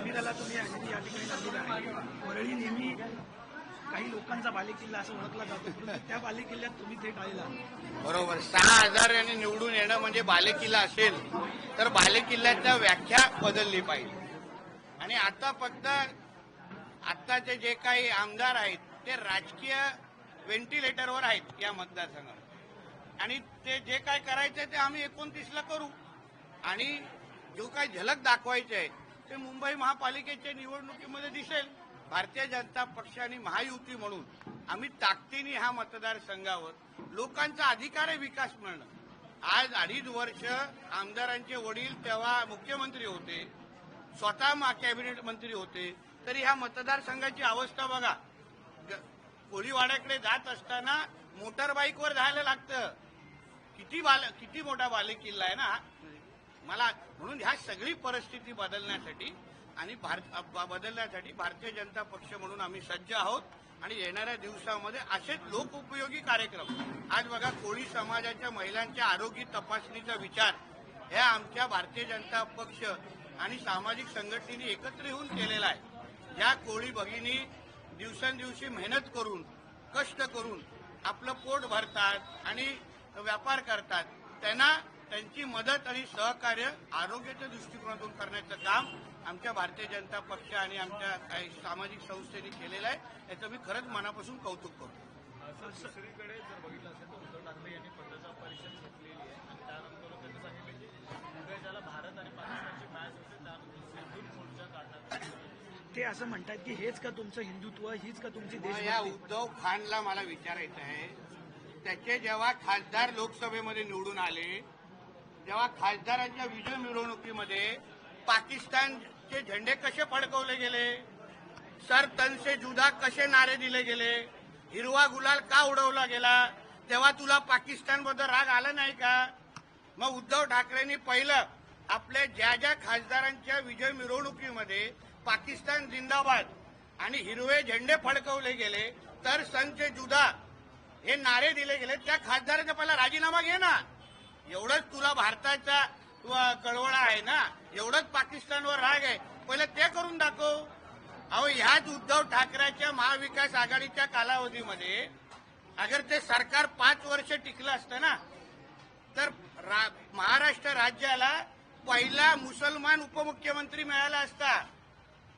शिबिराला तुम्ही या ठिकाणी आहे. वरळी नेहमी काही लोकांचा बालेकिल्ला असं ओळखला जातो. त्या बालेकिल्ल्यात तुम्ही थेट आलेला बरोबर. सहा हजार यांनी निवडून येणं म्हणजे बालेकिल्ला असेल तर बालेकिल्ल्याच्या व्याख्या बदलली पाहिजे. आणि आता फक्त आत्ताचे जे काही आमदार आहेत ते राजकीय व्हेंटिलेटरवर आहेत या मतदारसंघात. आणि ते जे काय करायचं ते आम्ही एकोणतीसला करू. आणि जो काय झलक दाखवायचे आहे ते मुंबई महापालिकेच्या निवडणुकीमध्ये दिसेल. भारतीय जनता पक्ष आणि महायुती म्हणून आम्ही ताकदीने ह्या मतदारसंघावर लोकांचा अधिकार आहे विकास मिळणं आज अडीच वर्ष आमदारांचे वडील तेव्हा मुख्यमंत्री होते स्वतः कॅबिनेट मंत्री होते तरी ह्या मतदारसंघाची अवस्था बघा. ग- कोळीवाड्याकडे जात असताना मोटर बाईकवर जायला लागतं. किती बाल किती मोठा बालेकिल्ला आहे ना? मला म्हणून ह्या सगळी परिस्थिती बदलण्यासाठी आणि भारत बदलण्यासाठी भारतीय जनता पक्ष म्हणून आम्ही सज्ज आहोत. आणि येणाऱ्या दिवसामध्ये असेच लोकउपयोगी कार्यक्रम. आज बघा कोळी समाजाच्या महिलांच्या आरोग्य तपासणीचा विचार. हे आमच्या भारतीय जनता पक्ष आणि सामाजिक संघटनेने एकत्र येऊन केलेला आहे. ज्या कोळी भगिनी दिवसेंदिवशी मेहनत करून कष्ट करून आपलं पोट भरतात आणि व्यापार करतात. त्यांना त्यांची मदत आणि सहकार्य आरोग्याच्या दृष्टिकोनातून करण्याचं काम आमच्या भारतीय जनता पक्ष आणि आमच्या काही सामाजिक संस्थेने केलेलं आहे याचं मी खरंच मनापासून कौतुक करतो. दुसरीकडे जर बघितलं असेल तर उद्धव ठाकरे यांनी पत्रकार परिषद घेतलेली आहे आणि त्यानंतर त्यांनी सांगितलं की उद्या ज्याला भारत आणि पाकिस्तानची मॅच असते त्यानंतर सिंधू मोर्चा काढण्यात येईल. ते असं म्हणतात की हेच का तुमचं हिंदुत्व हीच का तुमची मग या उद्धव खानला मला विचारायचं आहे त्याचे जेव्हा खासदार लोकसभेमध्ये निवडून आले जेव्हा खासदारांच्या विजय मिरवणुकीमध्ये पाकिस्तानचे झेंडे कसे फडकवले गेले? सर तनसे जुदा कसे नारे दिले गेले? हिरवा गुलाल का उडवला गेला? तेव्हा तुला पाकिस्तानबद्दल राग आला नाही का? मग उद्धव ठाकरेंनी पहिलं आपल्या ज्या ज्या खासदारांच्या विजय मिरवणुकीमध्ये पाकिस्तान जिंदाबाद आणि हिरवे झेंडे फडकवले गेले तर संचे जुदा हे नारे दिले गेले. त्या खासदाराचा पहिला राजीनामा घे ना. एवढंच तुला भारताचा कळवळा आहे ना? एवढंच पाकिस्तानवर राग आहे. पहिले ते करून दाखव. अहो ह्याच उद्धव ठाकरेच्या महाविकास आघाडीच्या कालावधीमध्ये अगर ते सरकार पाच वर्ष टिकलं असतं ना तर रा- महाराष्ट्र राज्याला पहिला मुसलमान उपमुख्यमंत्री मिळाला असता.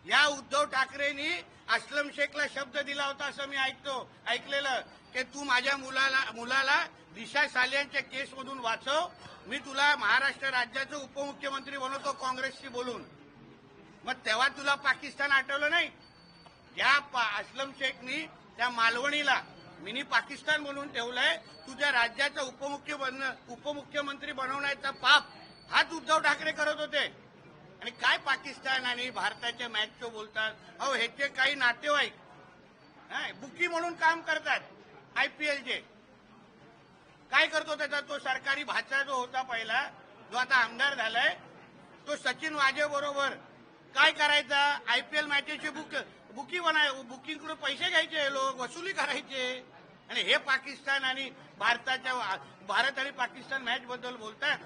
या उद्धव ठाकरेंनी अस्लम शेखला शब्द दिला होता असं मी ऐकतो ऐकलेलं. की तू माझ्या मुलाला मुलाला दिशा सालियांच्या केसमधून वाचव. मी तुला महाराष्ट्र राज्याचं उपमुख्यमंत्री बनवतो काँग्रेसशी बोलून. मग तेव्हा तुला पाकिस्तान आठवलं नाही? ज्या पा- अस्लम शेखनी त्या मालवणीला मिनी पाकिस्तान म्हणून ठेवलंय. तुझ्या राज्याचा उपमुख्य बन उपमुख्यमंत्री बनवण्याचा पाप हाच उद्धव ठाकरे करत होते. आणि काय पाकिस्तान आणि भारताच्या मॅचचं बोलतात? अहो ह्याचे काही नातेवाईक. बुकी म्हणून काम करतात आयपीएलचे काय करतो त्याचा? तो सरकारी भाचा जो होता पहिला जो आता आमदार झालाय तो सचिन वाजे बरोबर. काय करायचा? आयपीएल मॅचेचे बुक बुकी बनाय बुकिंगकडून पैसे घ्यायचे लोक वसुली करायचे. आणि हे पाकिस्तान आणि भारताच्या भारत आणि पाकिस्तान मॅच बद्दल बोलतात.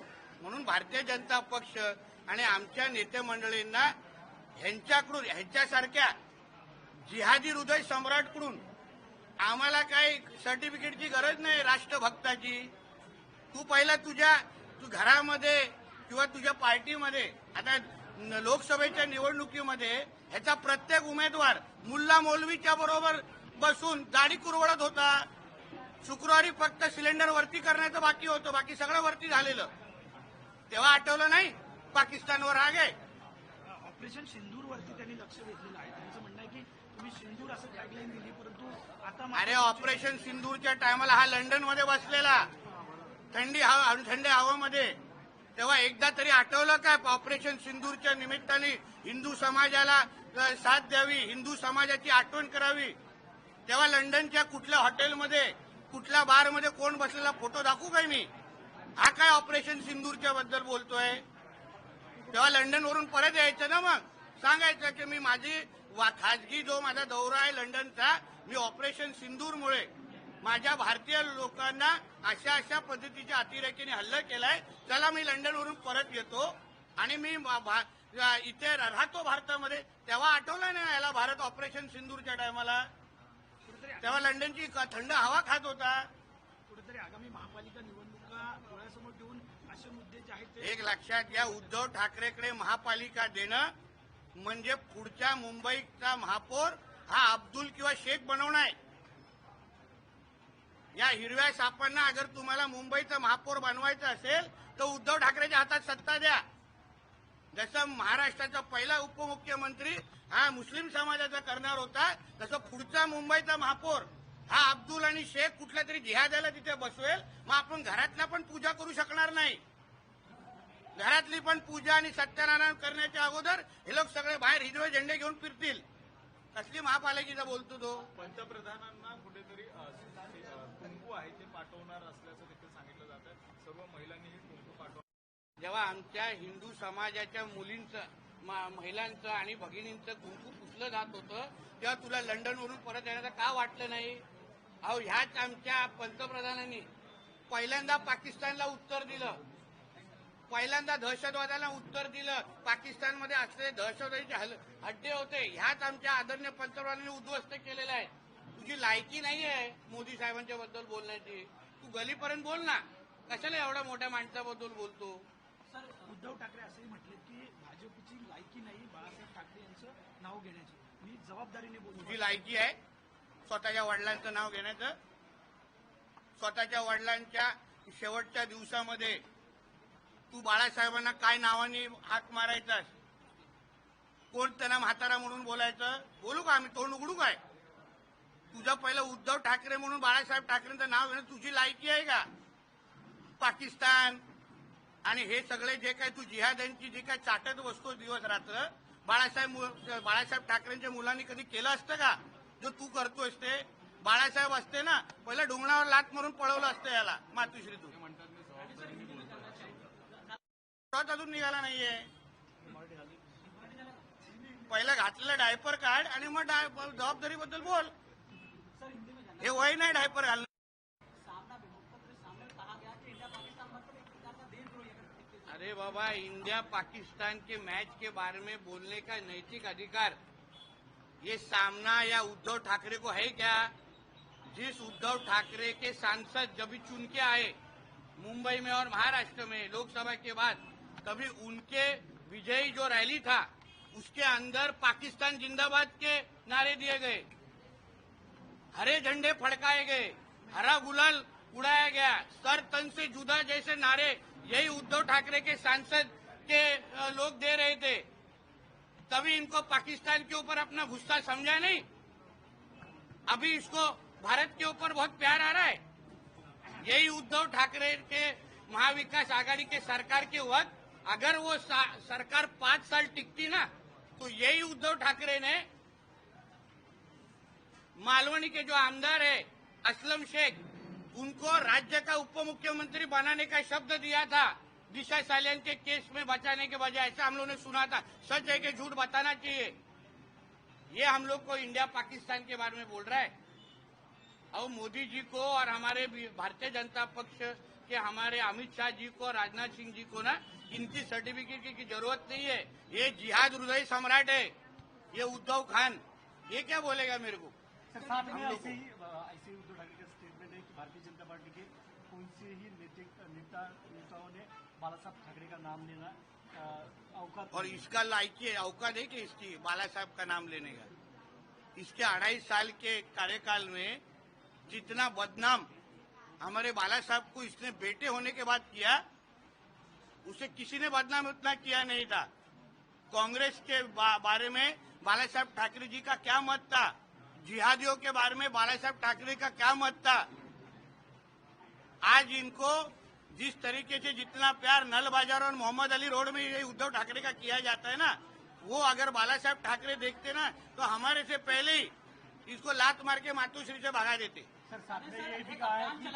म्हणून भारतीय जनता पक्ष आणि आमच्या नेते मंडळींना ह्यांच्याकडून ह्यांच्यासारख्या जिहादी हृदय सम्राटकडून आम्हाला काही सर्टिफिकेटची गरज नाही राष्ट्रभक्ताची. तू पहिला तुझ्या तू घरामध्ये किंवा तुझ्या पार्टीमध्ये आता लोकसभेच्या निवडणुकीमध्ये ह्याचा प्रत्येक उमेदवार मुल्ला मौलवीच्या बरोबर बसून दाढी कुरवडत होता. शुक्रवारी फक्त सिलेंडर वरती करण्याचं बाकी होतं बाकी सगळं वरती झालेलं. तेव्हा आठवलं नाही? पाकिस्तानवर राग आहे. ऑपरेशन सिंदूरवरती त्यांनी लक्ष वेधलेलं आहे. त्यांचं म्हणणं आहे की तुम्ही सिंदूर असं टॅगलाईन दिली परंतु आता अरे ऑपरेशन सिंदूरच्या टायमाला हा लंडनमध्ये बसलेला. थंडी हवा थंड हवामध्ये. तेव्हा एकदा तरी आठवलं काय ऑपरेशन सिंदूरच्या निमित्ताने हिंदू समाजाला साथ द्यावी हिंदू समाजाची आठवण करावी? तेव्हा लंडनच्या कुठल्या हॉटेलमध्ये कुठल्या बारमध्ये कोण बसलेला फोटो दाखवू काय मी? हा काय ऑपरेशन सिंदूरच्या बद्दल बोलतोय? तेव्हा लंडनवरून परत यायचं ना मग? सांगायचं की मी माझी वा- खाजगी जो माझा दौरा आहे लंडनचा मी ऑपरेशन सिंदूरमुळे माझ्या भारतीय लोकांना अशा अशा पद्धतीच्या अतिरेकीने हल्ला केलाय. चला मी लंडनवरून परत येतो आणि मी भा- इथे राहतो भारतामध्ये. तेव्हा आठवलं ना याला भारत ऑपरेशन सिंदूरच्या टायमाला? तेव्हा लंडनची थंड हवा खात होता कुठेतरी आगामी महापालिका निवडणुका डोळ्यासमोर ठेवून असे मुद्दे जे आहेत ते एक लक्षात घ्या उद्धव ठाकरेकडे महापालिका देणं म्हणजे पुढच्या मुंबईचा महापौर हा अब्दुल किंवा शेख बनवणं आहे. या हिरव्या सापांना अगर तुम्हाला मुंबईचा महापौर बनवायचं असेल तर उद्धव ठाकरेच्या हातात सत्ता द्या. जसं महाराष्ट्राचा पहिला उपमुख्यमंत्री हा मुस्लिम समाजाचा करणार होता तसं पुढचा मुंबईचा महापौर हा अब्दुल आणि शेख कुठल्या तरी जिहाद्याला तिथे बसवेल मग आपण घरातल्या पण पूजा करू शकणार नाही. घरातली पण पूजा आणि सत्यनारायण करण्याच्या अगोदर हे लोक सगळे बाहेर हिरवे झेंडे घेऊन फिरतील. कसली महापालिकेचा बोलतो तो? पंतप्रधानांना कुठेतरी कुंकू आहे ते पाठवणार असल्याचं देखील सांगितलं जात आहे सर्व महिलांनी हे कुंकू पाठव जेव्हा आमच्या हिंदू समाजाच्या मुलींचं महिलांचं आणि भगिनींचं कुंकू पुसलं जात होतं तेव्हा तुला लंडनवरून परत येण्याचं का वाटलं नाही? अहो ह्याच आमच्या पंतप्रधानांनी पहिल्यांदा पाकिस्तानला उत्तर दिलं. पहिल्यांदा दहशतवादाला उत्तर दिलं. पाकिस्तानमध्ये असलेले दहशतवादाचे अड्डे होते. ह्याच आमच्या आदरणीय पंतप्रधानांनी उद्ध्वस्त केलेलं आहे. तुझी लायकी नाही आहे मोदी साहेबांच्या बद्दल बोलण्याची. तू गलीपर्यंत बोल ना. कशाला एवढ्या मोठ्या माणसाबद्दल बोलतो? सर उद्धव ठाकरे असंही म्हटले की भाजपची लायकी नाही बाळासाहेब ठाकरे यांचं नाव घेण्याची. मी जबाबदारीने बोलतो. तुझी लायकी आहे स्वतःच्या वडिलांचं नाव घेण्याचं. स्वतःच्या वडिलांच्या शेवटच्या दिवसामध्ये तू बाळासाहेबांना काय नावाने हाक मारायचास? कोण त्यांना म्हातारा म्हणून बोलायचं? बोलू का आम्ही? तोंड उघडू काय? तुझा पहिलं उद्धव ठाकरे म्हणून बाळासाहेब ठाकरेंचं नाव घेणं तुझी लायकी आहे का? पाकिस्तान. आणि हे सगळे जे काय तू जिहाद्यांची जी काय चाटत बसतो दिवस रात्र बाळासाहेब बाळासाहेब ठाकरेंच्या मुलांनी कधी केलं असतं का? जो तू करतोयस ते? बाळासाहेब असते ना पहिलं डोंगरावर लात मारून पळवलं असतं याला मातुश्री तू अजून निघाला नाहीये. पहिलं घातलेलं डायपर काढ आणि मग डाय- जबाबदारीबद्दल बोल. हे वय नाही डायपर घालणं. अरे बाबा इंडिया पाकिस्तान के मैच के बारे में बोलने का नैतिक अधिकार ये सामना या उद्धव ठाकरे को है क्या? जिस उद्धव ठाकरे के सांसद जब चुन के आए मुंबई में और महाराष्ट्र में लोकसभा के बाद तभी उनके विजयी जो रैली था, उसके अंदर पाकिस्तान जिंदाबाद के नारे दिए गए। हरे झंडे फड़काए गए, हरा गुलाल उड़ाया गया। सर तन से जुदा जैसे नारे यही उद्धव ठाकरे के सांसद के लोग दे रहे थे। तभी इनको पाकिस्तान के ऊपर अपना गुस्सा समझा नहीं। अभी इसको भारत के ऊपर बहुत प्यार आ रहा है। यही उद्धव ठाकरे के महाविकास आघाड़ी के सरकार के वक्त अगर वो सरकार पांच साल टिकती ना तो यही उद्धव ठाकरे ने मालवणी के जो आमदार है असलम शेख उनको राज्य का उप मुख्यमंत्री बनाने का शब्द दिया था दिशा सालियन के केस में बचाने के बजाय ऐसा हम लोगों ने सुना था। सच है कि झूठ बताना चाहिए। ये हम लोग को इंडिया पाकिस्तान के बारे में बोल रहा है। और मोदी जी को और हमारे भी- भारतीय जनता पक्ष के हमारे अमित शाह जी को राजनाथ सिंह जी को ना इनकी सर्टिफिकेट की, की ज़रूरत नहीं है। ये जिहाद हृदय सम्राट है। ये उद्धव खान। ये क्या बोलेगा मेरे को? साथ में ऐसे ही ऐसे उद्धव ठाकरे का स्टेटमेंट है कि भारतीय जनता पार्टी के कौन से ही नेता नेताओं ने बाला साहब ठाकरे का नाम लेना अवकात और इसका लायकी है औकात है कि इसकी बाला साहब का नाम लेने का? इसके अढ़ाई साल के कार्यकाल में जितना बदनाम हमारे बाला साहब को इसने बेटे होने के बाद किया उसे किसी ने बदनाम उतना किया नहीं था। कांग्रेस के बा, बारे में बाला साहब ठाकरे जी का क्या मत था? जिहादियों के बारे में बाला साहब ठाकरे का क्या मत था? आज इनको जिस तरीके से जितना प्यार नल बाज़ार और मोहम्मद अली रोड में ये उद्धव ठाकरे का किया जाता है ना वो अगर बाला साहब ठाकरे देखते ना तो हमारे से पहले ही इसको लात मार के मातुश्री से भगा देते। सर साथ में ये भी कहा है कि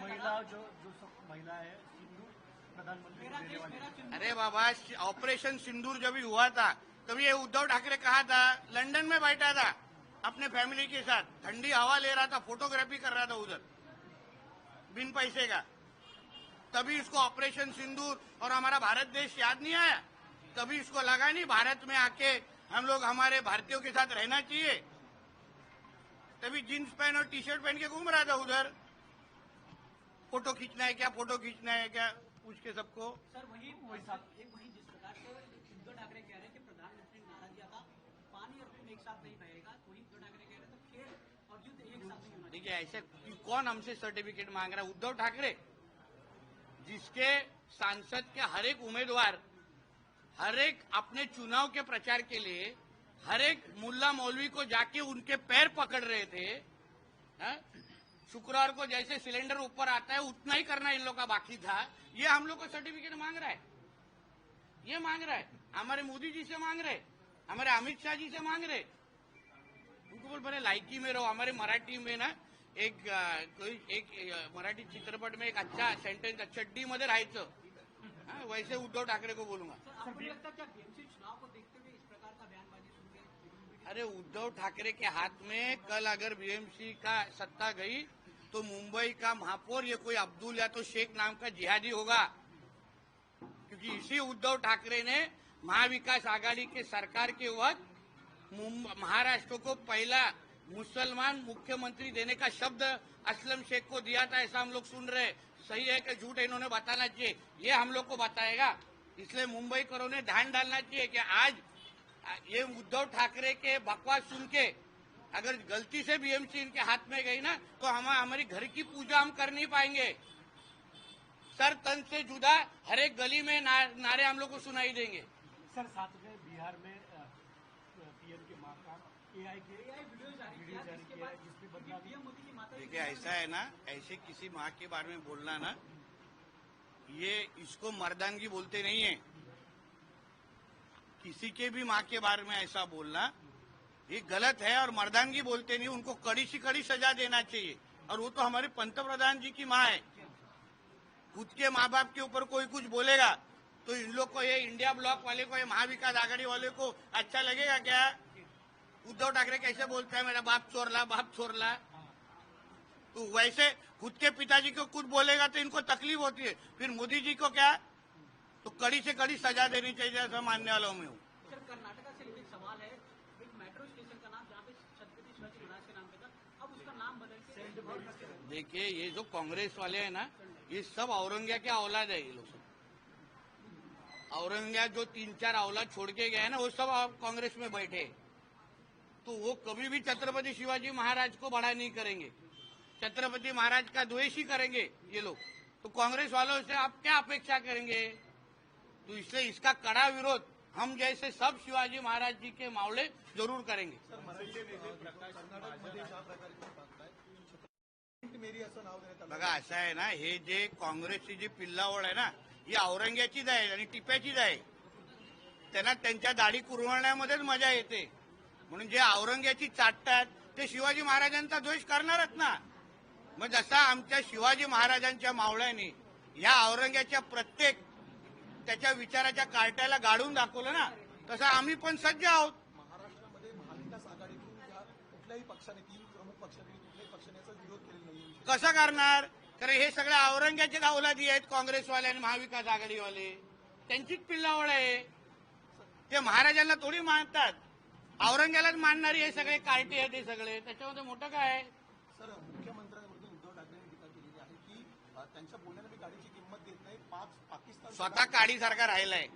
महिला जो जो महिला है सिंधु प्रधानमंत्री। अरे बाबा ऑपरेशन सिंदूर जब भी हुआ था तभी ये उद्धव ठाकरे कहा था लंदन में बैठा था अपने फैमिली के साथ। ठंडी हवा ले रहा था फोटोग्राफी कर रहा था उधर बिन पैसे का। तभी इसको ऑपरेशन सिंदूर और हमारा भारत देश याद नहीं आया? कभी इसको लगा नहीं भारत में आके हम लोग हमारे भारतीयों के साथ रहना चाहिए। तभी जींस पहन और टी शर्ट पहन के घूम रहा था उधर। फ़ोटो खींचना है क्या? फ़ोटो खींचना है क्या? पूछ के सबको। सर वही वही साथ एक वही जिस प्रकार से उद्धव ठाकरे कह रहे हैं कि प्रधानमंत्री ने नारा दिया था पानी और खून एक साथ नहीं बहेगा वही उद्धव ठाकरे कह रहे थे खेल और युद्ध एक साथ नहीं देखिए ऐसे कौन हमसे सर्टिफिकेट मांग रहा है? उद्धव ठाकरे जिसके सांसद के हर एक उम्मीदवार हर एक अपने चुनाव के प्रचार के लिए हर एक मुल्ला मौलवी को जाके उनके पैर पकड़ रहे थे हाँ? शुक्रवार को जैसे सिलेंडर ऊपर आता है उतना ही करना इन लोग का बाकी था। ये हम लोग को सर्टिफिकेट मांग रहा है। ये मांग रहा है। हमारे मोदी जी से मांग रहे हमारे अमित शाह जी से मांग रहे उनको बोल बने लायकी में रहो हमारे मराठी में ना एक कोई एक मराठी चित्रपट में एक अच्छा सेंटेन्स चड्डी मध्ये राहायचं. हाँ, वैसे उद्धव ठाकरे को बोलूँगा सर आपको नहीं लगता क्या बीएमसी चुनाव को देखते हुए इस प्रकार का बयानबाजी सुन के अरे उद्धव ठाकरे के हाथ में कल अगर बीएमसी का सत्ता गई तो मुंबई का महापौर, ये कोई अब्दुल या तो शेख नाम का जिहादी होगा? क्योंकि इसी उद्धव ठाकरे ने महाविकास आघाड़ी के सरकार के वक्त महाराष्ट्र को पहला मुसलमान मुख्यमंत्री देने का शब्द असलम शेख को दिया था, ऐसा हम लोग सुन रहे सही है कि झूठ इन्होंने बताना चाहिए? ये हम लोग को बताएगा। इसलिए मुंबई करों ने ध्यान डालना चाहिए कि आज ये उद्धव ठाकरे के बकवास सुन के अगर गलती से बीएमसी इनके हाथ में गई ना तो हम हमारी घर की पूजा हम कर नहीं पाएँगे। सर तन से जुदा हर एक गली में ना, नारे हम लोग को सुनाई देंगे। सर साथ में बिहार में पीएम के माँ का एआई के वीडियो जारी वीडियो किया जारी जिसके किया बाद जिसमें बदलाव पीएम मोदी की माता देखिए ऐसा है ना ऐसे किसी माँ के बारे में बोलना ना ये इसको मर्दानगी बोलते नहीं है। किसी के भी माँ के बारे में ऐसा बोलना, ये गलत है और मर्दानगी बोलते नहीं, उनको कड़ी से कड़ी सजा देना चाहिए। और वो तो हमारे पंतप्रधान जी की माँ है। खुद के माँ बाप के ऊपर कोई कुछ बोलेगा तो इन लोग को, ये इंडिया ब्लॉक वाले को, ये महाविकास आघाड़ी वाले को अच्छा लगेगा क्या? उद्धव ठाकरे कैसे बोलता है, मेरा बाप चोरला बाप चोरला? तो वैसे खुद के पिताजी को कुछ बोलेगा तो इनको तकलीफ़ होती है। फिर मोदी जी को क्या? तो कड़ी से कड़ी सजा देनी चाहिए ऐसा मानने वालों में। हूँ कर्नाटका से एक सवाल है एक मेट्रो स्टेशन का नाम जहाँ पे छत्रपति शिवाजी महाराज के नाम पे था अब उसका नाम बदल के देखिए ये जो कांग्रेस वाले हैं ना ये सब औरंगिया के औलाद है ये लोग सब। औरंगिया जो तीन चार औलाद छोड़ के गए ना वो सब कांग्रेस में बैठे तो वो कभी भी छत्रपति शिवाजी महाराज को बड़ा नहीं करेंगे। छत्रपति महाराज का द्वेष ही करेंगे ये लोग। तो कांग्रेस वालों से आप क्या अपेक्षा करेंगे? तो इसलिए इसका कड़ा विरोध हम जैसे सब शिवाजी महाराज जी के मावले जरूर करेंगे बघा असं आहे ना हे जे काँग्रेसची जी पिल्लावळ आहे ना ही औरंग्याचीच आहे आणि टिप्याचीच आहे त्यांना त्यांच्या दाढी कुरवण्यामध्येच मजा येते म्हणून जे औरंग्याची चाटतात ते शिवाजी महाराजांचा द्वेष करणारच ना मग जसा आमच्या शिवाजी महाराजांच्या मावळ्याने या औरंग्याच्या प्रत्येक त्याच्या विचाराच्या कार्ट्याला गाडून दाखवलं ना तसं आम्ही पण सज्ज आहोत. महाराष्ट्रामध्ये महाविकास आघाडीतून कुठल्याही पक्षाने तीन प्रमुख पक्षांपैकी कुठल्याही पक्षाने याचा विरोध केलेला नाही कसं करणार? कारण हे सगळे औरंग्याचे औलादी आहेत काँग्रेसवाले आणि महाविकास आघाडीवाले. त्यांचीच पिल्लावळ आहे. ते महाराजांना थोडी मानतात. औरंग्यालाच मानणारी हे सगळे कार्टे आहेत हे सगळे. त्याच्यामध्ये मोठं काय आहे? सर मुख्यमंत्र्यांवरती उद्धव ठाकरेंनी टीका केलेली आहे की अ, त्यांच्या बोलण्याने मी गाडीची किंमत देत नाही पाच पाकिस्तान स्वतः काडीसारखा राहिलाय.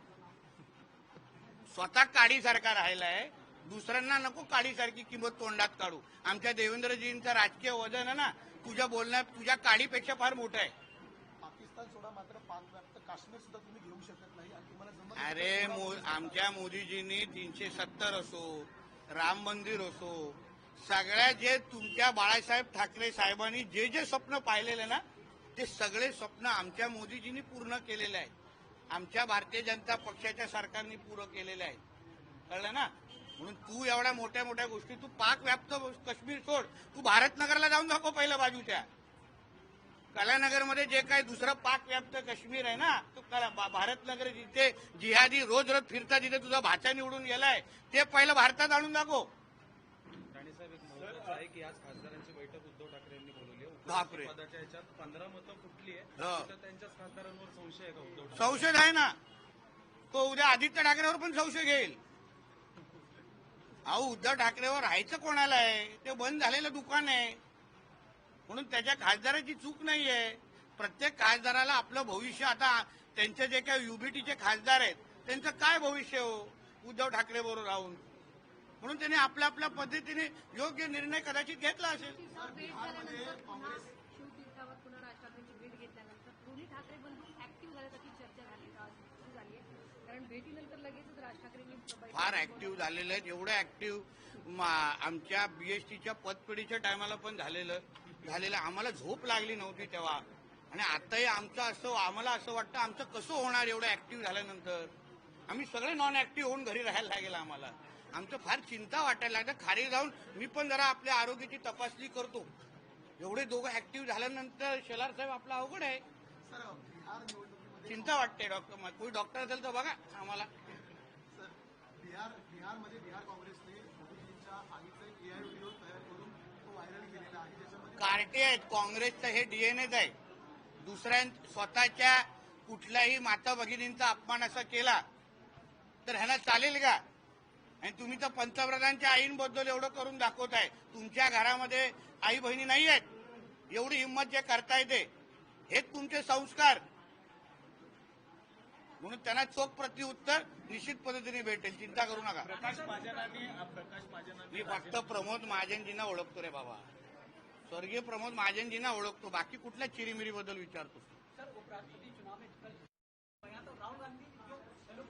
स्वतः काडीसारखा राहिलाय. दुसऱ्यांना नको काडीसारखी किंमत तोंडात काढू. आमच्या देवेंद्रजींचं राजकीय वजन आहे ना तुझ्या बोलण्यात तुझ्या काडीपेक्षा फार मोठं आहे. पाकिस्तान सोडा मात्र काश्मीर सुद्धा तुम्ही घेऊ शकत नाही. आणि तुम्हाला जमत अरे आमच्या मोदीजींनी तीनशे सत्तर असो राम मंदिर असो सगळ्या जे तुमच्या बाळासाहेब ठाकरे साहेबांनी जे जे स्वप्न पाहिलेले ना ते सगळे स्वप्न आमच्या मोदीजींनी पूर्ण केलेले आहेत. आमच्या भारतीय जनता पक्षाच्या सरकारने पुरं केलेले आहेत. कळलं ना? म्हणून तू एवढ्या मोठ्या मोठ्या गोष्टी तू पाक व्याप्त काश्मीर सोड. तू भारतनगरला जाऊन दाखव पहिल्या बाजूच्या. कलानगरमध्ये जे काही दुसरं पाक व्याप्त काश्मीर आहे ना तो कला भारतनगर जिथे जिहादी रोज रोज फिरता जिथे तुझा भाचा निवडून गेलाय ते पहिलं भारतात आणून दाखव. बापरे. पदाच्या ह्याच्यात पंधरा मतं फुटली आहे हो. त्यांच्याच खासदारांवर संशय आहे का उद्धव ठाकरे? संशय आहे ना. तो उद्या आदित्य ठाकरेवर पण संशय घेईल. अहो उद्धव ठाकरेवर राहायचं कोणाला आहे? ते बंद झालेलं दुकान आहे. म्हणून त्याच्या खासदाराची चूक नाहीये. प्रत्येक खासदाराला आपलं भविष्य आता त्यांचे जे काही युबीटीचे खासदार आहेत त्यांचं काय भविष्य हो? उद्धव ठाकरे बरोबर राहून. म्हणून त्यांनी आपल्या आपल्या पद्धतीने योग्य निर्णय कदाचित घेतला असेल. फार ऍक्टिव्ह झालेले आहेत एवढं ऍक्टिव्ह आमच्या बीएसटीच्या पतपिढीच्या टायमाला पण झालेलं झालेलं. आम्हाला झोप लागली नव्हती तेव्हा. आणि आताही आमचं असं आम्हाला असं वाटतं आमचं कसं होणार एवढं ऍक्टिव्ह झाल्यानंतर? आम्ही सगळे नॉन ऍक्टिव्ह होऊन घरी राहायला लागेल आम्हाला. आमचं फार चिंता वाटायला लागतं. खाली जाऊन मी पण जरा आपल्या आरोग्याची तपासणी करतो. एवढे दोघं ऍक्टिव्ह झाल्यानंतर शेलार साहेब आपला अवघड आहे. चिंता वाटते डॉक्टर कोणी डॉक्टर असेल तर बघा आम्हाला. बिहार बिहारमध्ये बिहार काँग्रेसने मोदीजींच्या आईचा एक एआय व्हिडिओ तयार करून तो व्हायरल केलेला आहे. ज्याच्यामध्ये कार्टे आहेत. काँग्रेसचं हे डीएनएच आहे. दुसऱ्या स्वतःच्या कुठल्याही माता भगिनींचा अपमान असा केला तर ह्याला चालेल का? आणि तुम्ही तर पंतप्रधानच्या आईंबद्दल एवढं करून दाखवताय तुमच्या घरामध्ये आई बहिणी नाही आहेत. एवढी हिंमत जे करताय ते. हेच तुमचे संस्कार. म्हणून त्यांना चोख प्रत्युत्तर निश्चित पद्धतीने भेटेल. चिंता करू नका. प्रकाश महाजनांनी प्रकाश महाजनांनी मी फक्त प्रमोद महाजनजींना ओळखतो रे बाबा. स्वर्गीय प्रमोद महाजनजींना ओळखतो. बाकी कुठल्या चिरीमिरी बद्दल विचारतो सर उपराष्ट्रपति चुनाव में कल बयान तो राहुल गांधी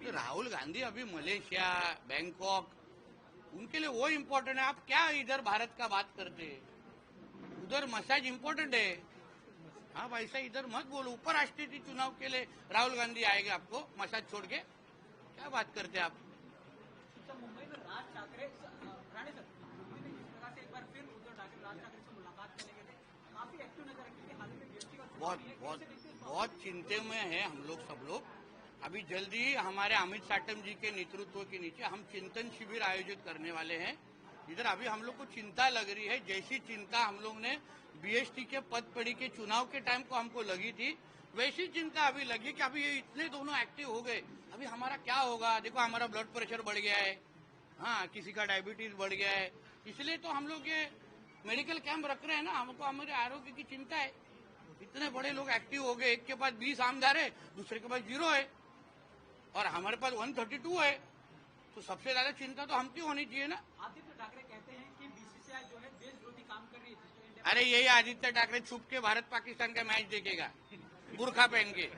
जो तो राहुल गांधी अभी मलेशिया बैंकॉक उनके लिए वो इम्पोर्टेंट है। आप क्या इधर भारत का बात करते? उधर मसाज इम्पोर्टेंट है। हाँ वैसा इधर मत बोलो। उपराष्ट्रपति चुनाव के लिए राहुल गांधी आएंगे आपको मसाज छोड़ के। क्या बात करते आप? सर मुंबई में राज ठाकरे अ, राणे सर उन्होंने जिस प्रकार से एक बार फिर उद्धव ठाकरे राज ठाकरे से मुलाकात करने गए थे काफी एक्टिव नजर आए क्योंकि हाल ही में बीएसपी का चुनाव बहुत भी है। बहुत कैसे देखते हैं इस बात को? बहुत चिंते में है हम लोग सब लोग। अभी जल्दी हमारे अमित साटम जी के नेतृत्व के नीचे हम चिंतन शिविर आयोजित करने वाले हैं। इधर अभी हम लोग को चिंता लग रही है, जैसी चिंता हम लोग ने बीएसटी के पद पड़ी के चुनाव के टाइम को हमको लगी थी, वैसी चिंता अभी लगी कि अभी ये इतने दोनों एक्टिव हो गए। अभी हमारा क्या होगा? देखो, हमारा ब्लड प्रेशर बढ़ गया है। हाँ किसी का डायबिटीज़ बढ़ गया है। इसलिए तो हम लोग ये मेडिकल कैंप रख रहे हैं ना, हमको, हमारे आरोग्य की चिंता है। इतने बड़े लोग एक्टिव हो गए, एक के पास बीस आमदार है, दूसरे के पास ज़ीरो है। और हमारे पास वन थर्टी टू है तो सबसे ज़्यादा चिंता तो हम हमकी होनी चाहिए ना? आदित्य ठाकरे कहते हैं कि बीसीसीआई जो है देश विरोधी काम कर रही है अरे यही आदित्य ठाकरे छुप के भारत पाकिस्तान का मैच देखेगा बुरखा पहन के।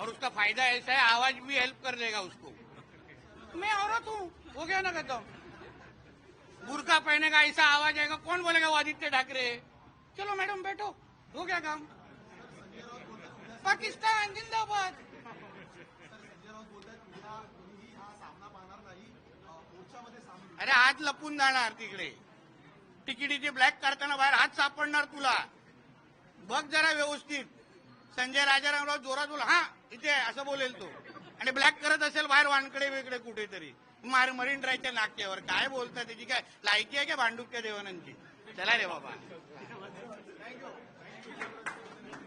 और उसका फ़ायदा ऐसा है आवाज़ भी हेल्प कर देगा उसको। मैं औरत हूँ हो गया ना कहता हूँ? बुरखा पहनेगा ऐसा आवाज़ आएगा कौन बोलेगा वो आदित्य ठाकरे? चलो मैडम बैठो हो गया काम। पाकिस्तान जिंदाबाद। अरे हात लपून जाणार तिकडे. तिकिटीचे ब्लॅक करताना बाहेर हात सापडणार तुला. बघ जरा व्यवस्थित. संजय राजारामराव जोरात बोल हा इथे असं बोलेल तो. आणि ब्लॅक करत असेल बाहेर वानकडे वेगळे कुठेतरी. मार मरीन ड्रायच्या नाक्यावर. काय बोलता त्याची? काय लायकी आहे का भांडुक्या देवानांची? चला रे बाबा.